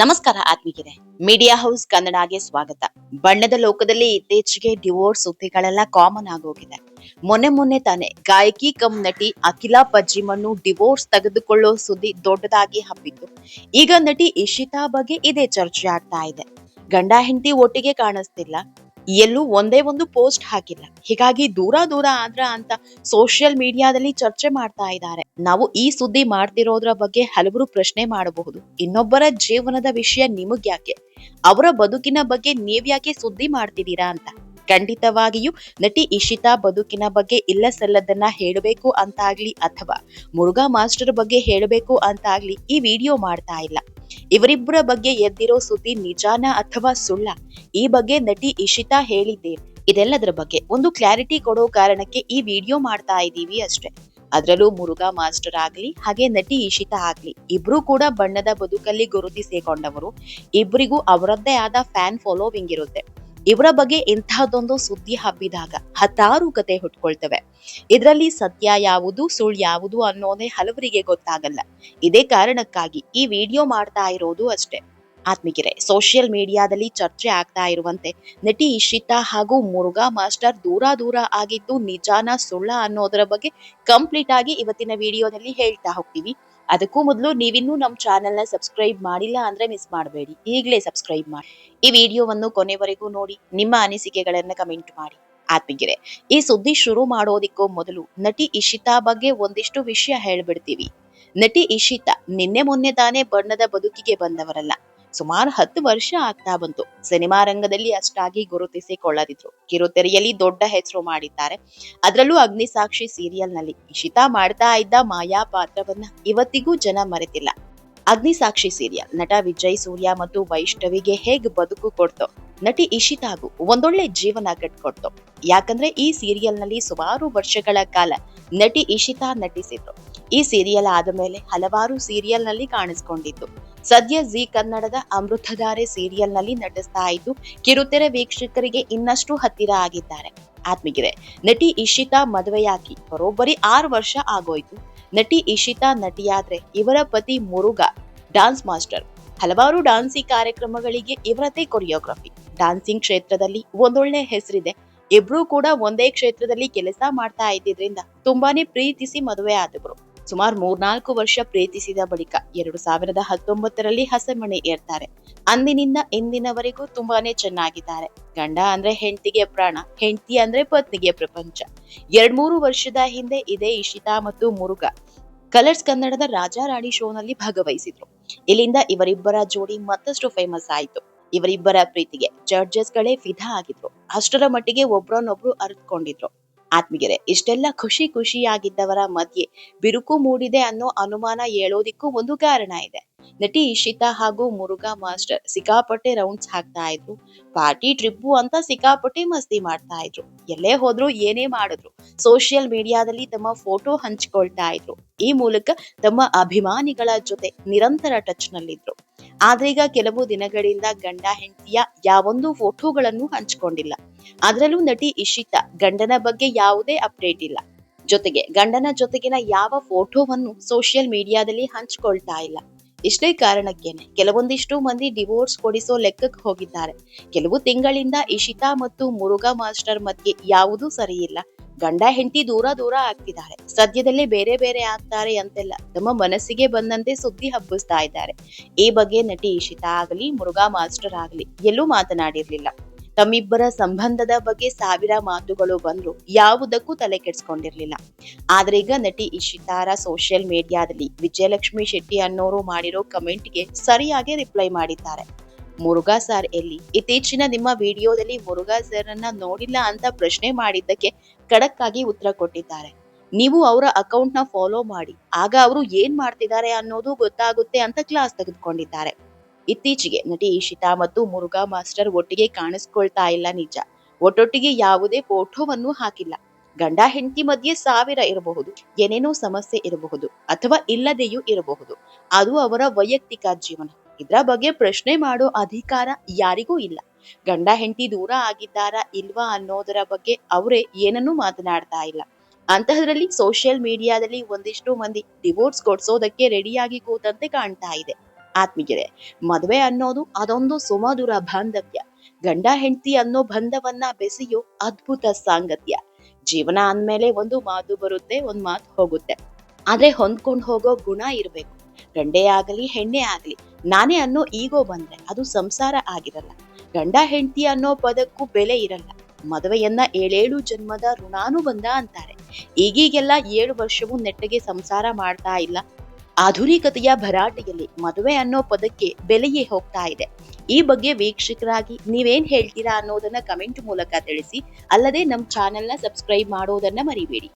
ನಮಸ್ಕಾರ ಆತ್ಮೀಯರೇ. Media house ಕನ್ನಡಗೆ ಸ್ವಾಗತ. ಬಣ್ಣದ ಲೋಕದಲ್ಲಿ ಇತ್ತೀಚೆಗೆ ಡಿವೋರ್ಸ್ ಸುದ್ದಿಗಳೆಲ್ಲ ಕಾಮನ್ ಆಗೋಗಿದೆ. ಮೊನ್ನೆ ಮೊನ್ನೆ ತಾನೆ ಗಾಯಕಿ ಕಮ್ ನಟಿ ಅಖಿಲಾ ಪಜ್ಜಿಮನ್ನು ಡಿವೋರ್ಸ್ ತೆಗೆದುಕೊಳ್ಳೋ ಸುದ್ದಿ ದೊಡ್ಡದಾಗಿ ಹಬ್ಬಿತ್ತು. ಈಗ ನಟಿ ಇಶಿತಾ ಬಗ್ಗೆ ಇದೇ ಚರ್ಚೆ ಆಗ್ತಾ ಇದೆ. ಗಂಡ ಹೆಂಡತಿ ಒಟ್ಟಿಗೆ ಕಾಣಿಸ್ತಿಲ್ಲ. ಎಲ್ಲೂ ಒಂದೇ ಒಂದು ಪೋಸ್ಟ್ ಹಾಕಿಲ್ಲ. ಹೀಗಾಗಿ ದೂರ ದೂರ ಆದ್ರ ಅಂತ ಸೋಷಿಯಲ್ ಮೀಡಿಯಾದಲ್ಲಿ ಚರ್ಚೆ ಮಾಡ್ತಾ ಇದ್ದಾರೆ. ನಾವು ಈ ಸುದ್ದಿ ಮಾಡ್ತಿರೋದ್ರ ಬಗ್ಗೆ ಹಲವರು ಪ್ರಶ್ನೆ ಮಾಡಬಹುದು. ಇನ್ನೊಬ್ಬರ ಜೀವನದ ವಿಷಯ ನಿಮಗ್ಯಾಕೆ ಅವರ ಬದುಕಿನ ಬಗ್ಗೆ ನೀವ್ಯಾಕೆ ಸುದ್ದಿ ಮಾಡ್ತಿದ್ದೀರಾ ಅಂತ. ಖಂಡಿತವಾಗಿಯೂ ನಟಿ ಇಶಿತಾ ಬದುಕಿನ ಬಗ್ಗೆ ಇಲ್ಲ ಸಲ್ಲದನ್ನ ಹೇಳಬೇಕು ಅಂತಾಗ್ಲಿ ಅಥವಾ ಮುರುಘಾ ಮಾಸ್ಟರ್ ಬಗ್ಗೆ ಹೇಳಬೇಕು ಅಂತಾಗ್ಲಿ ಈ ವಿಡಿಯೋ ಮಾಡ್ತಾ ಇಲ್ಲ. ಇವರಿಬ್ಬರ ಬಗ್ಗೆ ಎದ್ದಿರೋ ಸುದ್ದಿ ನಿಜಾನ ಅಥವಾ ಸುಳ್ಳ? ಈ ಬಗ್ಗೆ ನಟಿ ಇಶಿತಾ ಹೇಳಿದ್ದೇವೆ ಇದೆಲ್ಲದರ ಬಗ್ಗೆ ಒಂದು ಕ್ಲಾರಿಟಿ ಕೊಡೋ ಕಾರಣಕ್ಕೆ ಈ ವಿಡಿಯೋ ಮಾಡ್ತಾ ಇದ್ದೀವಿ ಅಷ್ಟೇ. ಅದರಲ್ಲೂ ಮುರುಘಾ ಮಾಸ್ಟರ್ ಆಗ್ಲಿ, ಹಾಗೆ ನಟಿ ಇಶಿತಾ ಆಗ್ಲಿ, ಇಬ್ರು ಕೂಡ ಬಣ್ಣದ ಬದುಕಲ್ಲಿ ಗುರುತಿಸಿಕೊಂಡವರು. ಇಬ್ಬರಿಗೂ ಅವರದ್ದೇ ಆದ ಫ್ಯಾನ್ ಫಾಲೋವಿಂಗ್ ಇರುತ್ತೆ. ಇವರ ಬಗ್ಗೆ ಇಂತಹದ್ದೊಂದು ಸುದ್ದಿ ಹಬ್ಬಿದಾಗ ಹತ್ತಾರು ಕತೆ ಹುಟ್ಕೊಳ್ತವೆ. ಇದರಲ್ಲಿ ಸತ್ಯ ಯಾವುದು, ಸುಳ್ಳು ಯಾವುದು ಅನ್ನೋದೇ ಹಲವರಿಗೆ ಗೊತ್ತಾಗಲ್ಲ. ಇದೇ ಕಾರಣಕ್ಕಾಗಿ ಈ ವಿಡಿಯೋ ಮಾಡ್ತಾ ಇರೋದು ಅಷ್ಟೇ. ಆತ್ಮಿಕಿರೆ ಸೋಷಿಯಲ್ ಮೀಡಿಯಾದಲ್ಲಿ ಚರ್ಚೆ ಆಗ್ತಾ ಇರುವಂತೆ ನಟಿ ಇಶಿತಾ ಹಾಗೂ ಮುರುಘಾ ಮಾಸ್ಟರ್ ದೂರ ದೂರ ಆಗಿದ್ದು ನಿಜಾನ ಸುಳ್ಳ ಅನ್ನೋದರ ಬಗ್ಗೆ ಕಂಪ್ಲೀಟ್ ಆಗಿ ಇವತ್ತಿನ ವಿಡಿಯೋದಲ್ಲಿ ಹೇಳ್ತಾ ಹೋಗ್ತೀವಿ. ಅದಕ್ಕೂ ಮೊದಲು ನೀವಿನ್ನೂ ನಮ್ಮ ಚಾನೆಲ್ನ ಸಬ್ಸ್ಕ್ರೈಬ್ ಮಾಡಿಲ್ಲ ಅಂದ್ರೆ ಮಿಸ್ ಮಾಡಬೇಡಿ. ಈಗಲೇ ಸಬ್ಸ್ಕ್ರೈಬ್ ಮಾಡಿ. ಈ ವಿಡಿಯೋವನ್ನು ಕೊನೆವರೆಗೂ ನೋಡಿ, ನಿಮ್ಮ ಅನಿಸಿಕೆಗಳನ್ನ ಕಮೆಂಟ್ ಮಾಡಿ. ಆತ್ಮಿಗಿರೆ ಈ ಸುದ್ದಿ ಶುರು ಮಾಡೋದಿಕ್ಕೂ ಮೊದಲು ನಟಿ ಇಶಿತಾ ಬಗ್ಗೆ ಒಂದಿಷ್ಟು ವಿಷಯ ಹೇಳ್ಬಿಡ್ತೀವಿ. ನಟಿ ಇಶಿತಾ ನಿನ್ನೆ ಮೊನ್ನೆ ತಾನೇ ಬಣ್ಣದ ಬದುಕಿಗೆ ಬಂದವರಲ್ಲ. ಸುಮಾರು ಹತ್ತು ವರ್ಷ ಆಗ್ತಾ ಬಂತು. ಸಿನಿಮಾ ರಂಗದಲ್ಲಿ ಅಷ್ಟಾಗಿ ಗುರುತಿಸಿಕೊಳ್ಳದಿದ್ರು ಕಿರುತೆರೆಯಲ್ಲಿ ದೊಡ್ಡ ಹೆಸರು ಮಾಡಿದ್ದಾರೆ. ಅದರಲ್ಲೂ ಅಗ್ನಿಸಾಕ್ಷಿ ಸೀರಿಯಲ್ನಲ್ಲಿ ಇಶಿತಾ ಮಾಡ್ತಾ ಇದ್ದ ಮಾಯಾ ಪಾತ್ರವನ್ನ ಇವತ್ತಿಗೂ ಜನ ಮರೆತಿಲ್ಲ. ಅಗ್ನಿಸಾಕ್ಷಿ ಸೀರಿಯಲ್ ನಟ ವಿಜಯ್ ಸೂರ್ಯ ಮತ್ತು ವೈಷ್ಣವಿಗೆ ಹೇಗ್ ಬದುಕು ಕೊಡ್ತೋ, ನಟಿ ಇಶಿತಾಗೂ ಒಂದೊಳ್ಳೆ ಜೀವನ ಕಟ್ಕೊಡ್ತು. ಯಾಕಂದ್ರೆ ಈ ಸೀರಿಯಲ್ನಲ್ಲಿ ಸುಮಾರು ವರ್ಷಗಳ ಕಾಲ ನಟಿ ಇಶಿತಾ ನಟಿಸಿದ್ರು. ಈ ಸೀರಿಯಲ್ ಆದ ಮೇಲೆ ಹಲವಾರು ಸೀರಿಯಲ್ನಲ್ಲಿ ಕಾಣಿಸ್ಕೊಂಡಿದ್ದು. ಸದ್ಯ ಜಿ ಕನ್ನಡದ ಅಮೃತಧಾರೆ ಸೀರಿಯಲ್ನಲ್ಲಿ ನಟಿಸ್ತಾ ಇದ್ದು, ಕಿರುತೆರೆ ವೀಕ್ಷಕರಿಗೆ ಇನ್ನಷ್ಟು ಹತ್ತಿರ ಆಗಿದ್ದಾರೆ. ಆತ್ಮಿಗಿದೆ ನಟಿ ಇಶಿತಾ ಮದುವೆಯಾಗಿ ಬರೋಬ್ಬರಿ ಆರು ವರ್ಷ ಆಗೋಯ್ತು. ನಟಿ ಇಶಿತಾ ನಟಿಯಾದ್ರೆ ಇವರ ಪತಿ ಮುರುಗ ಡಾನ್ಸ್ ಮಾಸ್ಟರ್. ಹಲವಾರು ಡಾನ್ಸಿ ಕಾರ್ಯಕ್ರಮಗಳಿಗೆ ಇವರದೇ ಕೊರಿಯೋಗ್ರಫಿ. ಡಾನ್ಸಿಂಗ್ ಕ್ಷೇತ್ರದಲ್ಲಿ ಒಂದೊಳ್ಳೆ ಹೆಸರಿದೆ. ಇಬ್ರು ಕೂಡ ಒಂದೇ ಕ್ಷೇತ್ರದಲ್ಲಿ ಕೆಲಸ ಮಾಡ್ತಾ ಇದ್ದಿದ್ರಿಂದ ತುಂಬಾನೇ ಪ್ರೀತಿಸಿ ಮದುವೆ ಆದವರು ಸುಮಾರು ಮೂರ್ನಾಲ್ಕು ವರ್ಷ ಪ್ರೀತಿಸಿದ ಬಳಿಕ ಎರಡು ಸಾವಿರದ ಹತ್ತೊಂಬತ್ತರಲ್ಲಿ ಹಸೆಮಣೆ ಏರ್ತಾರೆ. ಅಂದಿನಿಂದ ಇಂದಿನವರೆಗೂ ತುಂಬಾನೇ ಚೆನ್ನಾಗಿದ್ದಾರೆ. ಗಂಡ ಅಂದ್ರೆ ಹೆಂಡತಿಗೆ ಪ್ರಾಣ, ಹೆಂಡತಿ ಅಂದ್ರೆ ಪತ್ನಿಗೆ ಪ್ರಪಂಚ. ಎರಡ್ ಮೂರು ವರ್ಷದ ಹಿಂದೆ ಇದೇ ಇಶಿತಾ ಮತ್ತು ಮುರುಘ ಕಲರ್ಸ್ ಕನ್ನಡದ ರಾಜಾ ರಾಣಿ ಶೋನಲ್ಲಿ ಭಾಗವಹಿಸಿದ್ರು. ಇಲ್ಲಿಂದ ಇವರಿಬ್ಬರ ಜೋಡಿ ಮತ್ತಷ್ಟು ಫೇಮಸ್ ಆಯಿತು. ಇವರಿಬ್ಬರ ಪ್ರೀತಿಗೆ ಜಡ್ಜಸ್ ಗಳೇ ವಿಧಾ ಆಗಿದ್ರು. ಅಷ್ಟರ ಮಟ್ಟಿಗೆ ಒಬ್ರನ್ನೊಬ್ರು ಅರಿತುಕೊಂಡಿದ್ರು. ಆತ್ಮಿಗೆರೆ ಇಷ್ಟೆಲ್ಲ ಖುಷಿ ಖುಷಿಯಾಗಿದ್ದವರ ಮಧ್ಯೆ ಬಿರುಕು ಮೂಡಿದೆ ಅನ್ನೋ ಅನುಮಾನ ಹೇಳೋದಿಕ್ಕೂ ಒಂದು ಕಾರಣ ಇದೆ. ನಟಿ ಇಶಿತಾ ಹಾಗೂ ಮುರುಘಾ ಮಾಸ್ಟರ್ ಸಿಕ್ಕಾಪಟ್ಟೆ ರೌಂಡ್ಸ್ ಹಾಕ್ತಾ ಇದ್ರು, ಪಾರ್ಟಿ ಟ್ರಿಪ್ಪು ಅಂತ ಸಿಕ್ಕಾಪಟ್ಟೆ ಮಸ್ತಿ ಮಾಡ್ತಾ ಇದ್ರು. ಎಲ್ಲೇ ಹೋದ್ರು ಏನೇ ಮಾಡಿದ್ರು, ಸೋಷಿಯಲ್ ಮೀಡಿಯಾದಲ್ಲಿ ತಮ್ಮ ಫೋಟೋ ಹಂಚಿಕೊಳ್ತಾ ಇದ್ರು. ಈ ಮೂಲಕ ತಮ್ಮ ಅಭಿಮಾನಿಗಳ ಜೊತೆ ನಿರಂತರ ಟಚ್ ನಲ್ಲಿದ್ರು ಆದ್ರೀಗ ಕೆಲವು ದಿನಗಳಿಂದ ಗಂಡ ಹೆಂಡತಿಯ ಯಾವೊಂದು ಫೋಟೋಗಳನ್ನು ಹಂಚಿಕೊಂಡಿಲ್ಲ. ಅದರಲ್ಲೂ ನಟಿ ಇಶಿತಾ ಗಂಡನ ಬಗ್ಗೆ ಯಾವುದೇ ಅಪ್ಡೇಟ್ ಇಲ್ಲ. ಜೊತೆಗೆ ಗಂಡನ ಜೊತೆಗಿನ ಯಾವ ಫೋಟೋವನ್ನು ಸೋಷಿಯಲ್ ಮೀಡಿಯಾದಲ್ಲಿ ಹಂಚಿಕೊಳ್ತಾ ಇಲ್ಲ. ಇಷ್ಟೇ ಕಾರಣಕ್ಕೇನೆ ಕೆಲವೊಂದಿಷ್ಟು ಮಂದಿ ಡಿವೋರ್ಸ್ ಕೊಡಿಸೋ ಲೆಕ್ಕಕ್ಕೆ ಹೋಗಿದ್ದಾರೆ. ಕೆಲವು ತಿಂಗಳಿಂದ ಇಶಿತಾ ಮತ್ತು ಮುರುಘಾ ಮಾಸ್ಟರ್ ಮಧ್ಯೆ ಯಾವುದೂ ಸರಿಯಿಲ್ಲ. ಗಂಡ ಹೆಂಡತಿ ದೂರ ದೂರ ಆಗ್ತಿದ್ದಾರೆ. ಸದ್ಯದಲ್ಲೇ ಬೇರೆ ಬೇರೆ ಆಗ್ತಾರೆ ಅಂತೆಲ್ಲ ತಮ್ಮ ಮನಸ್ಸಿಗೆ ಬಂದಂತೆ ಸುದ್ದಿ ಹಬ್ಬಿಸ್ತಾ ಇದ್ದಾರೆ. ಈ ಬಗ್ಗೆ ನಟಿ ಇಶಿತಾ ಆಗಲಿ, ಮುರುಘಾ ಮಾಸ್ಟರ್ ಆಗಲಿ ಎಲ್ಲೂ ಮಾತನಾಡಿರ್ಲಿಲ್ಲ. ತಮ್ಮಿಬ್ಬರ ಸಂಬಂಧದ ಬಗ್ಗೆ ಸಾವಿರ ಮಾತುಗಳು ಬಂದ್ರು ಯಾವುದಕ್ಕೂ ತಲೆ ಕೆಡ್ಸ್ಕೊಂಡಿರ್ಲಿಲ್ಲ. ಆದ್ರೆ ಈಗ ನಟಿ ಇಶಿತಾರ ಸೋಷಿಯಲ್ ಮೀಡಿಯಾದಲ್ಲಿ ವಿಜಯಲಕ್ಷ್ಮಿ ಶೆಟ್ಟಿ ಅನ್ನೋರು ಮಾಡಿರೋ ಕಮೆಂಟ್ಗೆ ಸರಿಯಾಗಿ ರಿಪ್ಲೈ ಮಾಡಿದ್ದಾರೆ. ಮುರುಘಾ ಸರ್ ಎಲ್ಲಿ? ಇತ್ತೀಚಿನ ನಿಮ್ಮ ವಿಡಿಯೋದಲ್ಲಿ ಮುರುಘಾ ಸರ್ ಅನ್ನ ನೋಡಿಲ್ಲ ಅಂತ ಪ್ರಶ್ನೆ ಮಾಡಿದ್ದಕ್ಕೆ ಖಡಕ್ ಉತ್ತರ ಕೊಟ್ಟಿದ್ದಾರೆ. ನೀವು ಅವರ ಅಕೌಂಟ್ನ ಫಾಲೋ ಮಾಡಿ, ಆಗ ಅವರು ಏನ್ ಮಾಡ್ತಿದ್ದಾರೆ ಅನ್ನೋದು ಗೊತ್ತಾಗುತ್ತೆ ಅಂತ ಕ್ಲಾಸ್ ತೆಗೆದುಕೊಂಡಿದ್ದಾರೆ. ಇತ್ತೀಚೆಗೆ ನಟಿ ಇಶಿತಾ ಮತ್ತು ಮುರುಘಾ ಮಾಸ್ಟರ್ ಒಟ್ಟಿಗೆ ಕಾಣಿಸ್ಕೊಳ್ತಾ ಇಲ್ಲ ನಿಜ. ಒಟ್ಟೊಟ್ಟಿಗೆ ಯಾವುದೇ ಫೋಟೋವನ್ನು ಹಾಕಿಲ್ಲ. ಗಂಡ ಹೆಂಡತಿ ಮಧ್ಯೆ ಸಾವಿರ ಇರಬಹುದು, ಏನೇನೋ ಸಮಸ್ಯೆ ಇರಬಹುದು ಅಥವಾ ಇಲ್ಲದೆಯೂ ಇರಬಹುದು. ಅದು ಅವರ ವೈಯಕ್ತಿಕ ಜೀವನ. ಇದರ ಬಗ್ಗೆ ಪ್ರಶ್ನೆ ಮಾಡೋ ಅಧಿಕಾರ ಯಾರಿಗೂ ಇಲ್ಲ. ಗಂಡ ಹೆಂಡತಿ ದೂರ ಆಗಿದ್ದಾರಾ ಇಲ್ವಾ ಅನ್ನೋದರ ಬಗ್ಗೆ ಅವರೇ ಏನನ್ನೂ ಮಾತನಾಡ್ತಾ ಇಲ್ಲ. ಅಂತಹದ್ರಲ್ಲಿ ಸೋಷಿಯಲ್ ಮೀಡಿಯಾದಲ್ಲಿ ಒಂದಿಷ್ಟು ಮಂದಿ ಡಿವೋರ್ಸ್ ಕೊಡ್ಸೋದಕ್ಕೆ ರೆಡಿಯಾಗಿ ಕೂತಂತೆ ಕಾಣ್ತಾ ಇದೆ. ಆತ್ಮೀಯರೇ, ಮದುವೆ ಅನ್ನೋದು ಅದೊಂದು ಸುಮಧುರ ಬಾಂಧವ್ಯ. ಗಂಡ ಹೆಂಡತಿ ಅನ್ನೋ ಬಂಧವನ್ನ ಬೆಸೆಯೋ ಅದ್ಭುತ ಸಾಂಗತ್ಯ. ಜೀವನ ಅಂದ್ಮೇಲೆ ಒಂದು ಮಾತು ಬರುತ್ತೆ, ಒಂದ್ ಮಾತು ಹೋಗುತ್ತೆ. ಆದ್ರೆ ಹೊಂದ್ಕೊಂಡು ಹೋಗೋ ಗುಣ ಇರಬೇಕು. ಗಂಡೇ ಆಗಲಿ, ಹೆಣ್ಣೆ ಆಗಲಿ ನಾನೇ ಅನ್ನೋ ಈಗೋ ಬಂದ್ರೆ ಅದು ಸಂಸಾರ ಆಗಿರಲ್ಲ. ಗಂಡ ಹೆಂಡತಿ ಅನ್ನೋ ಪದಕ್ಕೂ ಬೆಲೆ ಇರಲ್ಲ. ಮದುವೆಯನ್ನ ಏಳೇಳು ಜನ್ಮದ ಋಣಾನುಬಂಧ ಅಂತಾರೆ. ಈಗೀಗೆಲ್ಲ ಏಳು ವರ್ಷವೂ ನೆಟ್ಟಗೆ ಸಂಸಾರ ಮಾಡ್ತಾ ಇಲ್ಲ. ಆಧುನಿಕತೆಯ ಭರಾಟೆಯಲ್ಲಿ ಮದುವೆ ಅನ್ನೋ ಪದಕ್ಕೆ ಬೆಲೆಯೇ ಹೋಗ್ತಾ ಇದೆ. ಈ ಬಗ್ಗೆ ವೀಕ್ಷಕರಾಗಿ ನೀವೇನ್ ಹೇಳ್ತೀರಾ ಅನ್ನೋದನ್ನ ಕಮೆಂಟ್ ಮೂಲಕ ತಿಳಿಸಿ, ಅಲ್ಲದೆ ನಮ್ಮ ಚಾನೆಲ್ನ ಸಬ್ಸ್ಕ್ರೈಬ್ ಮಾಡೋದನ್ನ ಮರಿಬೇಡಿ.